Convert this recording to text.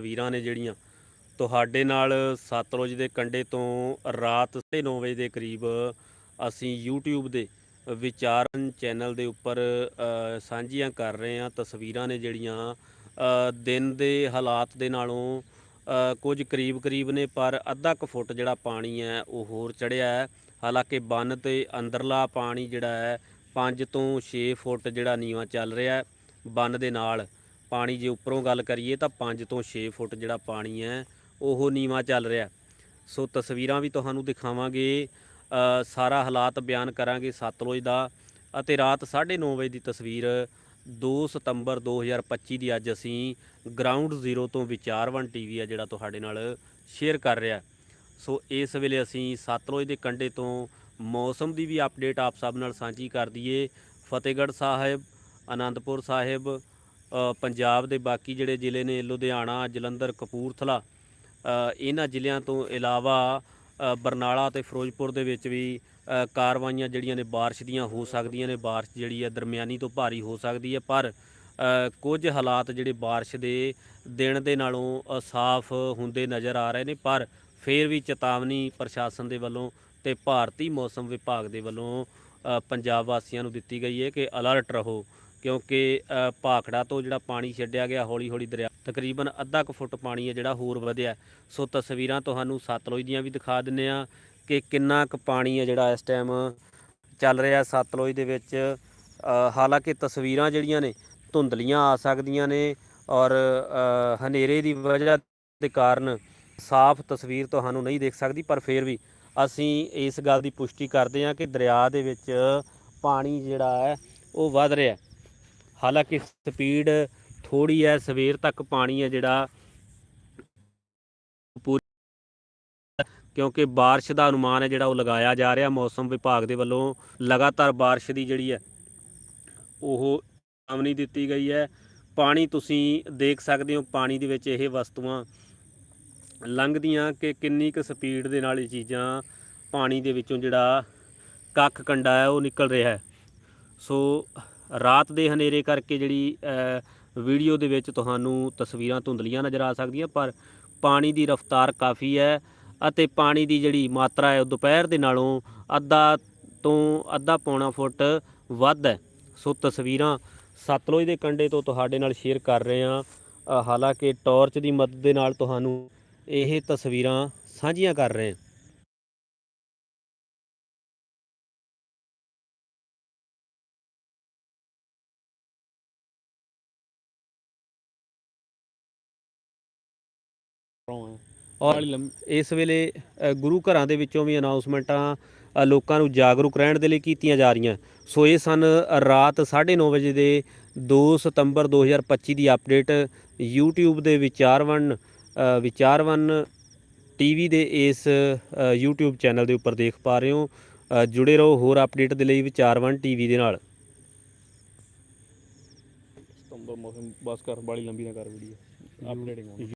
ਤਸਵੀਰਾਂ ਨੇ ਜਿਹੜੀਆਂ, ਤੁਹਾਡੇ ਨਾਲ ਸਤਲੁਜ ਦੇ ਕੰਢੇ ਤੋਂ ਰਾਤ 9:30 ਵਜੇ ਦੇ ਕਰੀਬ ਅਸੀਂ YouTube ਦੇ ਵਿਚਾਰਨ ਚੈਨਲ ਦੇ ਉੱਪਰ ਸਾਂਝੀਆਂ ਕਰ ਰਹੇ ਹਾਂ। ਤਸਵੀਰਾਂ ਨੇ ਜਿਹੜੀਆਂ ਦਿਨ ਦੇ ਹਾਲਾਤ ਦੇ ਨਾਲੋਂ ਕੁਝ ਕਰੀਬ ਕਰੀਬ ਨੇ, ਪਰ ਅੱਧਾ ਕੁ ਫੁੱਟ ਜਿਹੜਾ ਪਾਣੀ ਹੈ ਉਹ ਹੋਰ ਚੜਿਆ ਹੈ। ਹਾਲਾਂਕਿ ਬੰਨ ਤੇ ਅੰਦਰਲਾ ਪਾਣੀ ਜਿਹੜਾ ਹੈ 5 ਤੋਂ 6 ਫੁੱਟ ਜਿਹੜਾ ਨੀਵਾਂ ਚੱਲ ਰਿਹਾ ਹੈ। ਬੰਨ ਦੇ ਨਾਲ ਪਾਣੀ ਜੇ ਉੱਪਰੋਂ ਗੱਲ ਕਰੀਏ ਤਾਂ 5 ਤੋਂ 6 ਫੁੱਟ ਜਿਹੜਾ ਪਾਣੀ ਹੈ, ਉਹ ਨੀਵਾਂ ਚੱਲ ਰਿਹਾ। ਸੋ ਤਸਵੀਰਾਂ ਵੀ ਤੁਹਾਨੂੰ ਦਿਖਾਵਾਂਗੇ। ਸਾਰਾ ਹਾਲਾਤ ਬਿਆਨ ਕਰਾਂਗੇ ਸਤਲੁਜ ਦਾ ਅਤੇ ਰਾਤ 9:30 ਵਜੇ ਦੀ ਤਸਵੀਰ 2 ਸਤੰਬਰ 2025 ਦੀ ਅੱਜ ਅਸੀਂ ਗਰਾਊਂਡ ਜ਼ੀਰੋ ਤੋਂ ਵਿਚਾਰਵਨ ਟੀਵੀ ਆ ਜਿਹੜਾ ਤੁਹਾਡੇ ਨਾਲ ਸ਼ੇਅਰ ਕਰ ਰਿਹਾ। ਸੋ ਇਸ ਵੇਲੇ ਅਸੀਂ ਸਤਲੁਜ ਦੇ ਕੰਢੇ ਤੋਂ ਮੌਸਮ ਦੀ ਵੀ ਅਪਡੇਟ ਆਪ ਸਭ ਨਾਲ ਸਾਂਝੀ ਕਰ ਦਈਏ। ਫਤਿਹਗੜ੍ਹ ਸਾਹਿਬ, ਅਨੰਦਪੁਰ ਸਾਹਿਬ ਪੰਜਾਬ ਦੇ ਬਾਕੀ ਜਿਹੜੇ ਜ਼ਿਲ੍ਹੇ ਨੇ ਲੁਧਿਆਣਾ ਜਲੰਧਰ ਕਪੂਰਥਲਾ ਅ, ਇਹਨਾਂ ਜ਼ਿਲ੍ਹਿਆਂ ਤੋਂ ਇਲਾਵਾ ਅ, ਬਰਨਾਲਾ ਤੇ ਫਿਰੋਜ਼ਪੁਰ ਦੇ ਵਿੱਚ ਵੀ ਅ, ਕਾਰਵਾਈਆਂ ਜਿਹੜੀਆਂ ਨੇ بارش ਦੀਆਂ ਹੋ ਸਕਦੀਆਂ ਨੇ بارش ਜਿਹੜੀ ਹੈ ਦਰਮਿਆਨੀ ਤੋਂ ਭਾਰੀ ਹੋ ਸਕਦੀ ਹੈ ਪਰ ਅ, ਕੁਝ ਹਾਲਾਤ ਜਿਹੜੇ بارش ਦੇ ਦਿਨ ਦੇ ਨਾਲੋਂ ਅ, ਸਾਫ਼ ਹੁੰਦੇ ਨਜ਼ਰ ਆ ਰਹੇ ਨੇ ਪਰ ਫਿਰ ਵੀ ਚੇਤਾਵਨੀ ਪ੍ਰਸ਼ਾਸਨ ਦੇ ਵੱਲੋਂ ਤੇ ਭਾਰਤੀ ਮੌਸਮ ਵਿਭਾਗ ਦੇ ਵੱਲੋਂ ਅ, ਪੰਜਾਬ ਵਾਸੀਆਂ ਨੂੰ ਦਿੱਤੀ ਗਈ ਹੈ ਕਿ ਅਲਰਟ ਰਹੋ ਕਿਉਂਕਿ ਭਾਖੜਾ ਤੋਂ ਜਿਹੜਾ ਪਾਣੀ ਛੱਡਿਆ ਗਿਆ ਹੌਲੀ ਹੌਲੀ ਦਰਿਆ, ਤਕਰੀਬਨ ਅੱਧਾ ਕੁ ਫੁੱਟ ਪਾਣੀ ਹੈ ਜਿਹੜਾ ਹੋਰ ਵਧਿਆ ਸੋ ਤਸਵੀਰਾਂ ਤੁਹਾਨੂੰ ਸਤਲੁਜ ਦੀਆਂ ਵੀ ਦਿਖਾ ਦਿੰਨੇ ਆ ਕਿ ਕਿੰਨਾ ਕੁ ਪਾਣੀ ਹੈ ਜਿਹੜਾ ਇਸ ਟਾਈਮ ਚੱਲ ਰਿਹਾ ਸਤਲੁਜ ਦੇ ਵਿੱਚ ਹਾਲਾਂਕਿ ਤਸਵੀਰਾਂ ਜਿਹੜੀਆਂ ਨੇ ਧੁੰਦਲੀਆਂ ਆ ਸਕਦੀਆਂ ਨੇ ਔਰ ਹਨੇਰੇ ਦੀ ਵਜ੍ਹਾ ਦੇ ਕਾਰਨ ਸਾਫ਼ ਤਸਵੀਰ ਤੁਹਾਨੂੰ ਨਹੀਂ ਦੇਖ ਸਕਦੀ, ਪਰ ਫਿਰ ਵੀ ਅਸੀਂ ਇਸ ਗੱਲ ਦੀ ਪੁਸ਼ਟੀ ਕਰਦੇ ਹਾਂ ਕਿ ਦਰਿਆ ਦੇ ਵਿੱਚ ਪਾਣੀ ਜਿਹੜਾ ਹੈ ਉਹ ਵੱਧ ਰਿਹਾ ਹੈ। ਹਾਲਾਂਕਿ ਸਪੀਡ ਥੋੜੀ ਹੈ ਸਵੇਰ ਤੱਕ ਪਾਣੀ ਹੈ ਜਿਹੜਾ ਪੂਰੀ ਕਿਉਂਕਿ بارش ਦਾ ਅਨੁਮਾਨ ਹੈ ਜਿਹੜਾ ਉਹ ਲਗਾਇਆ ਜਾ ਰਿਹਾ ਮੌਸਮ ਵਿਭਾਗ ਦੇ ਵੱਲੋਂ ਲਗਾਤਾਰ بارش ਦੀ ਜਿਹੜੀ ਹੈ ਉਹ ਚੇਤਾਵਨੀ ਦਿੱਤੀ ਗਈ ਹੈ ਪਾਣੀ ਤੁਸੀਂ ਦੇਖ ਸਕਦੇ ਹੋ ਪਾਣੀ ਦੇ ਵਿੱਚ ਇਹ ਵਸਤੂਆਂ ਲੰਘਦੀਆਂ ਕਿ ਕਿੰਨੀ ਕੁ ਸਪੀਡ ਦੇ ਨਾਲ ਇਹ ਚੀਜ਼ਾਂ ਪਾਣੀ ਦੇ ਵਿੱਚੋਂ ਜਿਹੜਾ ਕੱਖ ਕੰਡਾ ਹੈ ਉਹ ਨਿਕਲ ਰਿਹਾ ਹੈ ਸੋ ਰਾਤ ਦੇ ਹਨੇਰੇ ਕਰਕੇ ਜਿਹੜੀ ਵੀਡੀਓ ਦੇ ਵਿੱਚ ਤੁਹਾਨੂੰ ਤਸਵੀਰਾਂ ਧੁੰਦਲੀਆਂ ਨਜ਼ਰ ਆ ਸਕਦੀਆਂ, ਪਰ ਪਾਣੀ ਦੀ ਰਫ਼ਤਾਰ ਕਾਫੀ ਹੈ ਅਤੇ ਪਾਣੀ ਦੀ ਜਿਹੜੀ ਮਾਤਰਾ ਹੈ ਉਹ ਦੁਪਹਿਰ ਦੇ ਨਾਲੋਂ ਅੱਧਾ ਤੋਂ ਅੱਧਾ ਪੌਣਾ ਫੁੱਟ ਵੱਧ ਹੈ। ਸੋ ਤਸਵੀਰਾਂ ਸਤਲੁਜ ਦੇ ਕੰਢੇ ਤੋਂ ਤੁਹਾਡੇ ਨਾਲ ਸ਼ੇਅਰ ਕਰ ਰਹੇ ਹਾਂ। ਹਾਲਾਂਕਿ ਟਾਰਚ ਦੀ ਮਦਦ ਦੇ ਨਾਲ ਤੁਹਾਨੂੰ ਇਹ ਤਸਵੀਰਾਂ ਸਾਂਝੀਆਂ ਕਰ ਰਹੇ ਹਾਂ। ਔਰ ਇਸ ਵੇਲੇ ਗੁਰੂ ਘਰਾਂ ਦੇ ਵਿੱਚੋਂ ਵੀ ਅਨਾਉਂਸਮੈਂਟਾਂ ਲੋਕਾਂ ਨੂੰ ਜਾਗਰੂਕ ਰਹਿਣ ਦੇ ਲਈ ਕੀਤੀਆਂ ਜਾ ਰਹੀਆਂ। ਸੋ ਇਹ ਸਨ ਰਾਤ 9:30 ਵਜੇ ਦੇ 2 ਸਤੰਬਰ 2025 ਦੀ ਅਪਡੇਟ YouTube ਦੇ ਵਿਚਾਰਵਨ ਵਿਚਾਰਵਨ ਟੀਵੀ ਦੇ ਇਸ YouTube ਚੈਨਲ ਦੇ ਉੱਪਰ ਦੇਖ ਪਾ ਰਹੇ ਹੋ। ਜੁੜੇ ਰਹੋ ਹੋਰ ਅਪਡੇਟ ਦੇ ਲਈ ਵਿਚਾਰਵਨ ਟੀਵੀ ਦੇ ਨਾਲ। ਸਤੰਬਰ ਮੌਸਮ ਬਸ ਕਰ ਬਾਲੀ ਲੰਬੀ ਨਾ ਕਰ ਵੀਡੀਓ ਅਪਡੇਟਿੰਗ